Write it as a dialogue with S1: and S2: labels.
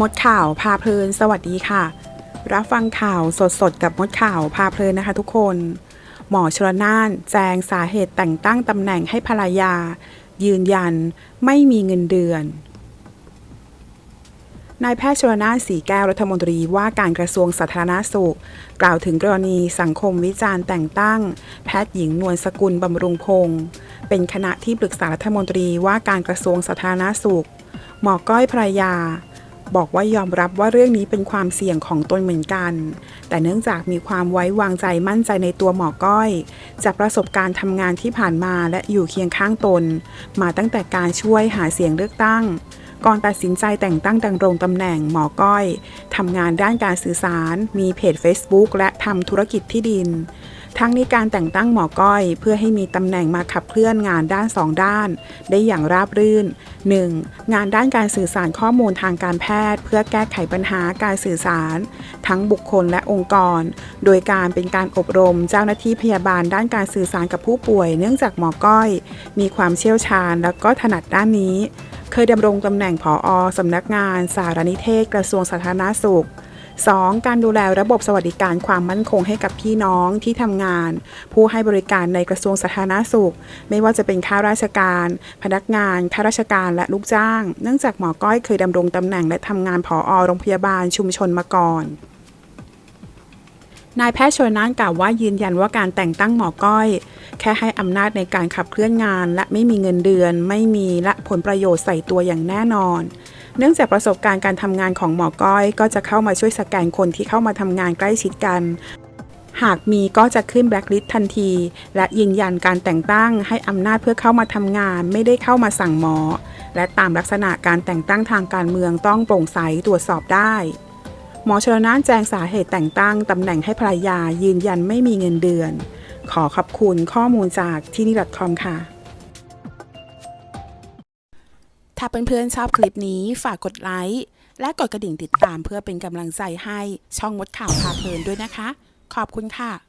S1: มดข่าวพาเพลิน สวัสดีค่ะ รับฟังข่าวสดๆ กับมดข่าวพาเพลินนะคะทุกคน หมอชลนานแจงสาเหตุแต่งตั้งตำแหน่งให้ภรรยา ยืนยันไม่มีเงินเดือนนายแพทย์ชลนานสีแก้วรัฐมนตรีว่าการกระทรวงสาธารณสุข กล่าวถึงกรณีสังคมวิจารณ์แต่งตั้ง แพทย์หญิงนวลสกุลบำรุงพงศ์เป็นคณะที่ปรึกษารัฐมนตรีว่าการกระทรวงสาธารณสุข หมอก้อยภรรยา บอกว่ายอมรับว่าเรื่องนี้เป็นความเสี่ยงของตนเหมือนกัน แต่เนื่องจากมีความไว้วางใจมั่นใจในตัวหมอก้อย จากประสบการณ์ทำงานที่ผ่านมาและอยู่เคียงข้างตน มาตั้งแต่การช่วยหาเสียงเลือกตั้ง ก่อนตัดสินใจแต่งตั้งดำรงตำแหน่งหมอก้อยทำงานด้านการสื่อสาร มีเพจ Facebook และทำธุรกิจที่ดิน ทั้งนี้การแต่งตั้งหมอก้อยเพื่อให้มีตำแหน่งมาขับเคลื่อนงานด้านสองด้าน ได้อย่างราบรื่น 1. งานด้านการสื่อสารข้อมูลทางการแพทย์ เพื่อแก้ไขปัญหาการสื่อสาร ทั้งบุคคลและองค์กร โดยการเป็นการอบรมเจ้าหน้าที่พยาบาลด้านการสื่อสารกับผู้ป่วย เนื่องจากหมอก้อย มีความเชี่ยวชาญและก็ถนัดด้านนี้ เคยดำรงตำแหน่งผออสำนักงาน สารนิเทศกระทรวงสาธารณสุข 2. การดูแลระบบสวัสดิการความมั่นคงให้กับพี่น้องที่ทำงาน ผู้ให้บริการในกระทรวงสาธารณสุข ไม่ว่าจะเป็นข้าราชการ พนักงานข้าราชการและลูกจ้าง เนื่องจากหมอก้อยเคยดำรงตำแหน่งและทำงานผอโรงพยาบาลชุมชนมาก่อน นายแพทย์ชนน่านกล่าวว่ายืนยันว่าการแต่งตั้งหมอก้อย แค่ให้อำนาจในการขับเคลื่อนงาน และไม่มีเงินเดือน ไม่มีและผลประโยชน์ใส่ตัวอย่างแน่นอน เนื่องจากประสบการณ์การทำงานของหมอก้อย ก็จะเข้ามาช่วยสแกนคนที่เข้ามาทำงานใกล้ชิดกันหากมีก็จะขึ้นแบล็คลิสต์ทันที และยืนยันการแต่งตั้งให้อำนาจเพื่อเข้ามาทำงาน ไม่ได้เข้ามาสั่งหมอ และตามลักษณะการแต่งตั้งทางการเมืองต้องโปร่งใสตรวจสอบได้ หมอชลนานแจงสาเหตุแต่งตั้งตำแหน่งให้ภรรยายืนยันไม่มีเงินเดือน ขอขอบคุณข้อมูลจากที่นี่ .com ค่ะ ถ้าเพื่อนๆชอบคลิปนี้ฝากกดไลค์และกดกระดิ่งติดตามเพื่อเป็นกำลังใจให้ช่องมดข่าวพาเพลินด้วยนะคะ ขอบคุณค่ะ